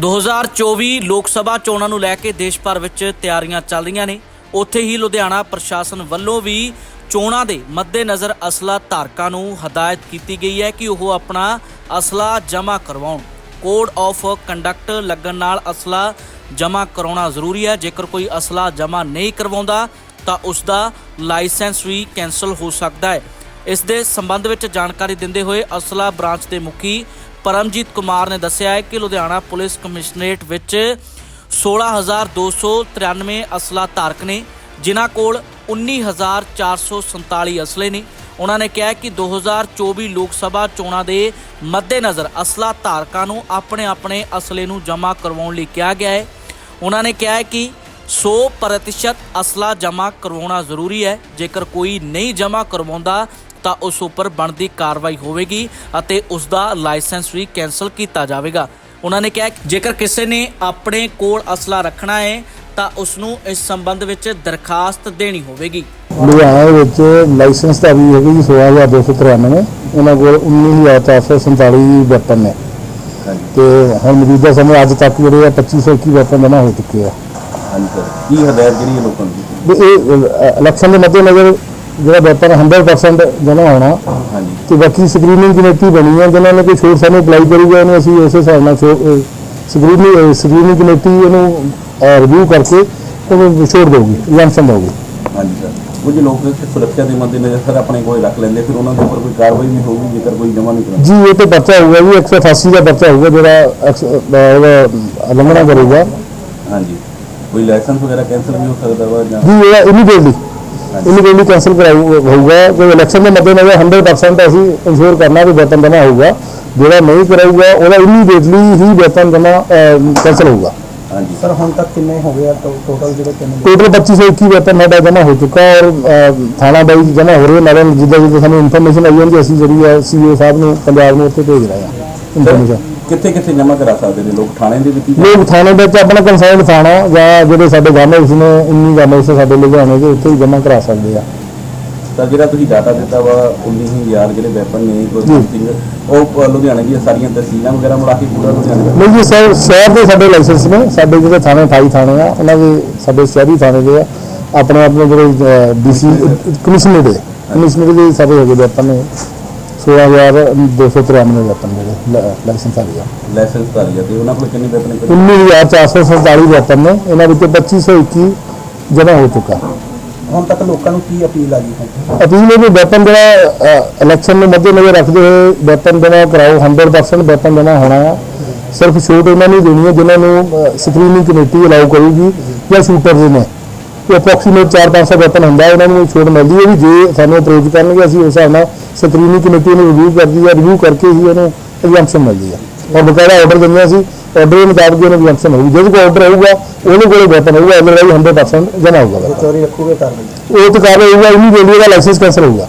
2024 ਲੋਕ ਸਭਾ ਚੋਣਾਂ ਨੂੰ ਲੈ ਕੇ ਦੇਸ਼ ਭਰ ਵਿੱਚ ਤਿਆਰੀਆਂ ਚੱਲ ਰਹੀਆਂ ਨੇ। ਉੱਥੇ ਹੀ ਲੁਧਿਆਣਾ ਪ੍ਰਸ਼ਾਸਨ ਵੱਲੋਂ ਵੀ ਚੋਣਾਂ ਦੇ ਮੱਦੇਨਜ਼ਰ ਅਸਲਾ ਧਾਰਕਾਂ ਨੂੰ ਹਦਾਇਤ ਕੀਤੀ ਗਈ ਹੈ ਕਿ ਉਹ ਆਪਣਾ ਅਸਲਾ ਜਮ੍ਹਾਂ ਕਰਵਾਉਣ। ਕੋਡ ਆਫ ਕੰਡਕਟ ਲੱਗਣ ਨਾਲ ਅਸਲਾ ਜਮ੍ਹਾਂ ਕਰਾਉਣਾ ਜ਼ਰੂਰੀ ਹੈ। ਜੇਕਰ ਕੋਈ ਅਸਲਾ ਜਮ੍ਹਾਂ ਨਹੀਂ ਕਰਵਾਉਂਦਾ, ਤਾਂ ਉਸ ਦਾ ਲਾਇਸੈਂਸ ਵੀ ਕੈਨਸਲ ਹੋ ਸਕਦਾ ਹੈ। ਇਸ ਦੇ ਸੰਬੰਧ ਵਿੱਚ ਜਾਣਕਾਰੀ ਦਿੰਦੇ ਹੋਏ ਅਸਲਾ ਬ੍ਰਾਂਚ ਦੇ ਮੁਖੀ ਪਰਮਜੀਤ ਕੁਮਾਰ ਨੇ ਦੱਸਿਆ ਹੈ ਕਿ ਲੁਧਿਆਣਾ ਪੁਲਿਸ ਕਮਿਸ਼ਨਰੇਟ ਵਿੱਚ 16293 ਅਸਲਾ ਧਾਰਕ ਨੇ, ਜਿਨ੍ਹਾਂ ਕੋਲ 19447 ਅਸਲੇ ਨੇ। ਉਹਨਾਂ ਨੇ ਕਿਹਾ ਹੈ ਕਿ 2024 ਲੋਕ ਸਭਾ ਚੋਣਾਂ ਦੇ ਮੱਦੇਨਜ਼ਰ ਅਸਲਾ ਧਾਰਕਾਂ ਨੂੰ ਆਪਣੇ ਆਪਣੇ ਅਸਲੇ ਨੂੰ ਜਮ੍ਹਾਂ ਕਰਵਾਉਣ ਲਈ ਕਿਹਾ ਗਿਆ ਹੈ। ਉਹਨਾਂ ਨੇ ਕਿਹਾ ਕਿ 100% ਅਸਲਾ ਜਮ੍ਹਾਂ ਕਰਵਾਉਣਾ ਜ਼ਰੂਰੀ ਹੈ। ਜੇਕਰ ਕੋਈ ਨਹੀਂ ਜਮ੍ਹਾਂ ਕਰਵਾਉਂਦਾ ਤਾਂ ਉਸ ਉੱਪਰ ਬਣਦੀ ਕਾਰਵਾਈ ਹੋਵੇਗੀ ਅਤੇ ਉਸ ਦਾ ਲਾਇਸੈਂਸ ਵੀ ਕੈਨਸਲ ਕੀਤਾ ਜਾਵੇਗਾ। ਉਹਨਾਂ ਨੇ ਕਿਹਾ ਜੇਕਰ ਕਿਸੇ ਨੇ ਆਪਣੇ ਕੋਲ ਅਸਲਾ ਰੱਖਣਾ ਹੈ ਤਾਂ ਉਸ ਨੂੰ ਇਸ ਸੰਬੰਧ ਵਿੱਚ ਦਰਖਾਸਤ ਦੇਣੀ ਹੋਵੇਗੀ। ਲੁਧਿਆਣਾ ਵਿੱਚ ਲਾਇਸੈਂਸ ਦਾ ਵੀ ਹੈਗੀ ਜੀ 16293 ਉਹਨਾਂ ਕੋਲ 19447 ਵੈਪਨ ਨੇ। ਤੇ ਹੁਣ ਮੌਜੂਦਾ ਸਮੇਂ ਅੱਜ ਤੱਕ ਜਿਹੜੇ ਆ 2521 ਵੈਪਨ ਜਮ੍ਹਾਂ ਹੋ ਚੁੱਕੇ ਆ। ਹਾਂਜੀ। ਸਰ ਕੀ ਹਦਾਇਤ ਜਿਹੜੀ ਲੋਕਾਂ ਦੀ ਵੀ ਇਹ ਇਲੈਕਸ਼ਨ ਦੇ ਮੱਦੇਨਜ਼ਰ ਜਿਹੜਾ ਵੈਪਨ 100% ਜਮ੍ਹਾਂ ਹੋਣਾ ਹਾਂਜੀ। ਤੇ ਬਾਕੀ ਸਕਰੀਨਿੰਗ ਕਮੇਟੀ ਬਣੀ ਹੈ ਜਿਨ੍ਹਾਂ ਨੇ ਕੋਈ ਛੋਟ ਸਾਨੂੰ ਅਪਲਾਈ ਕਰੂਗਾ ਉਹਨੂੰ ਅਸੀਂ ਉਸੇ ਹਿਸਾਬ ਨਾਲ ਸਕਰੀਨਿੰਗ ਸਕਰੀਨਿੰਗ ਕਮੇਟੀ ਇਹਨੂੰ ਰਿਵਿਊ ਕਰਕੇ ਉਹਨੂੰ ਛੋੜ ਦੇਊਗੀ ਲੈਂਸਨ ਦੇਊਗੀ। ਹਾਂਜੀ ਸਰ। ਕੁਝ ਲੋਕ ਸੁਰੱਖਿਆ ਦੇ ਮੱਦੇਨਜ਼ਰ ਸਰ ਆਪਣੇ ਕੋਲ ਰੱਖ ਲੈਂਦੇ ਫਿਰ ਉਹਨਾਂ ਦੇ ਉੱਪਰ ਕੋਈ ਕਾਰਵਾਈ ਵੀ ਹੋਊਗੀ ਜੇਕਰ ਕੋਈ ਜਮ੍ਹਾਂ ਨਹੀਂ ਕਰਾਉਂਦਾ। ਜੀ ਇਹ ਤੇ ਪਰਚਾ ਹੋਊਗਾ ਜੀ 188 ਦਾ ਪਰਚਾ ਹੋਊਗਾ ਜਿਹੜਾ ਉਲੰਘਣਾ ਕਰੂਗਾ। ਹਾਂਜੀ। ਕੋਈ ਲਾਇਸੈਂਸ ਵਗੈਰਾ ਕੈਂਸਲ ਵੀ ਹੋ ਸਕਦਾ ਵਾ ਜਾਂ ਜੀ ਇਹ ਇਮੀਡੀਏਟਲੀ ਇਮੀਡੀਏਟਲੀ ਕੈਂਸਲ ਕਰਾਊ ਹੋਊਗਾ। ਕਿ ਇਲੈਕਸ਼ਨ ਦੇ ਮੱਦੇਨਜ਼ਰ 100% ਅਸੀਂ ਇਨਸ਼ੋਰ ਕਰਨਾ ਕਿ ਵੇਤਨ ਜਮ੍ਹਾਂ ਹੋਊਗਾ। ਜਿਹੜਾ ਨਹੀਂ ਕਰਾਊਗਾ ਉਹਦਾ ਇਮੀਡੀਏਟਲੀ ਹੀ ਵੇਤਨ ਜਮ੍ਹਾਂ ਕੈਂਸਲ ਹੋਊਗਾ। ਹਾਂਜੀ। ਸਰ ਹੁਣ ਤੱਕ ਕਿੰਨੇ ਹੋ ਗਏ ਟੋਟਲ ਜਿਹੜੇ ਕਿੰਨੇ ਟੋਟਲ 2521 ਵੇਤਨ ਸਾਡਾ ਜਮ੍ਹਾਂ ਹੋ ਚੁੱਕਾ ਔਰ ਥਾਣਾ ਬਾਈ ਜਮ੍ਹਾਂ ਹੋ ਰਹੇ ਨਾਲੇ ਜਿੱਦਾਂ ਜਿੱਦਾਂ ਸਾਨੂੰ ਇਨਫੋਰਮੇਸ਼ਨ ਆਈ ਜਾਂਦੀ ਅਸੀਂ ਜਿਹੜੀ ਹੈ ਸੀਓ ਸਾਹਿਬ ਨੂੰ ਪੰਜਾਬ ਨੂੰ ਉੱਥੇ ਭੇਜ ਰਹੇ ਹਾਂ। ਇਨਫੋਰਮੇਸ਼ਨ ਕਿੱਥੇ ਕਿੱਥੇ ਜਮ੍ਹਾਂ ਕਰਾ ਸਕਦੇ ਨੇ? ਲੋਕ ਥਾਣੇ ਦੇ ਵਿੱਚ ਲੋਕ ਥਾਣੇ ਵਿੱਚ ਆਪਣਾ ਕੰਸਾਈਨ ਥਾਣਾ ਜਾਂ ਜਿਹੜੇ ਸਾਡੇ ਗਾਮੇ ਨੇ ਇੰਨੀ ਗਾਮੇ ਸਾਡੇ ਲੁਧਿਆਣੇ ਦੇ ਉੱਥੇ ਹੀ ਜਮ੍ਹਾਂ ਕਰਾ ਸਕਦੇ ਆ। ਤਾਂ ਜਿਹੜਾ ਤੁਸੀਂ ਡਾਟਾ ਦਿੱਤਾ ਵਾ 19000 ਜਿਹੜੇ ਵੈਪਨ ਨੇ ਕੋਈ something, ਉਹ ਲੁਧਿਆਣੇ ਦੀਆਂ ਸਾਰੀਆਂ ਤਹਿਸੀਲਾਂ ਵਗੈਰਾ ਮਿਲਾ ਕੇ ਪੂਰਾ ਲੁਧਿਆਣਾ ਨਹੀਂ ਜੀ ਸਰ ਸ਼ਹਿਰ ਦੇ ਸਾਡੇ ਲਾਇਸੈਂਸ ਨੇ ਸਾਡੇ ਜਿਹੜੇ ਥਾਣੇ 28 ਥਾਣੇ ਆ ਉਹਨਾਂ ਦੇ ਸਾਡੇ ਸ਼ਹਿਰੀ ਥਾਣੇ ਦੇ ਆ। ਆਪਣੇ ਆਪਣੇ ਜਿਹੜੇ ਡੀਸੀ ਕਮਿਸ਼ਨਰ। ਦੇ ਕਮਿਸ਼ਨਰ ਦੇ ਸਾਡੇ ਹੈਗੇ ਵੈਪਨ ਨੇ। 16293 ਵੈਪਨ ਜਿਹੜੇ ਲਾਇਸੈਂਸ ਵਾਲੇ ਆ। ਲਾਇਸੈਂਸ ਧਾਰੀ ਆ ਤੇ ਉਹਨਾਂ ਕੋਲ ਕਿੰਨੇ ਵੈਪਨ ਨੇ? 19447 ਵੈਪਨ ਨੇ ਇਹਨਾਂ ਵਿੱਚੋਂ 2521 ਜਮ੍ਹਾਂ ਹੋ ਚੁੱਕਾ। ਹੁਣ ਤੱਕ ਲੋਕਾਂ ਨੂੰ ਕੀ ਅਪੀਲ ਆ ਜੀ ਹੁਣ ਅਪੀਲ ਹੈ ਵੀ ਵੈਪਨ ਜਿਹੜਾ ਇਲੈਕਸ਼ਨ ਨੂੰ ਮੱਦੇਨਜ਼ਰ ਰੱਖਦੇ ਹੋਏ ਵੈਪਨ ਜਮ੍ਹਾਂ ਕਰਾਓ। 100% ਵੈਪਨ ਜਮ੍ਹਾਂ ਹੋਣਾ ਆ। ਸਿਰਫ ਛੂਟ ਉਹਨਾਂ ਨੂੰ ਦੇਣੀ ਹੈ ਜਿਨ੍ਹਾਂ ਨੂੰ ਸਕਰੀਨਿੰਗ ਕਮੇਟੀ ਅਲਾਉ ਕਰੂਗੀ ਜਾਂ ਸ਼ੂਟਰਸ ਨੇ। ਇਹ ਅਪਰੋਕਸੀਮੇਟ 4-500 ਵੈਪਨ ਹੁੰਦਾ ਉਹਨਾਂ ਨੂੰ ਛੂਟ ਮਿਲਦੀ ਹੈ ਵੀ ਜੇ ਸਾਨੂੰ ਅਪਰੋਚ ਕਰਨਗੇ ਅਸੀਂ ਉਸ ਹਿਸਾਬ ਨਾਲ ਸਕਰੀਨਿੰਗ ਕਮੇਟੀ ਨੂੰ ਰਿਵਿਊ ਕਰਦੀ ਹੈ ਰਿਵਿਊ ਕਰਕੇ ਹੀ ਉਹਨੂੰ ਐਗਜ਼ਾਮਸ਼ਨ ਮਿਲਦੀ ਹੈ। ਔਰ ਬਕਾਇਦਾ ਆਰਡਰ ਦਿੰਦੇ ਅਸੀਂ ਆਰਡਰ ਦੇ ਮੁਤਾਬਕ ਉਹਨੂੰ ਐਗਜ਼ਾਮਸ਼ਨ ਹੋਊਗੀ। ਜਦੋਂ ਕੋਈ ਆਰਡਰ ਹੋਊਗਾ ਉਹਦੇ ਕੋਲ ਵੈਪਨ ਹੋਊਗਾ ਅਦਰਵਾਈਜ਼ 100% ਜਮ੍ਹਾਂ ਹੋਊਗਾ। ਚੋਰੀ ਰੱਖੋਗੇ ਕਰ ਲਈ ਉਹ ਤੇ ਕਾਰਵਾਈ ਹੋਊਗਾ ਇਮੀਡੀਏਟਲੀ ਉਹਦਾ ਲਾਇਸੈਂਸ ਕੈਂਸਲ ਹੋਊਗਾ।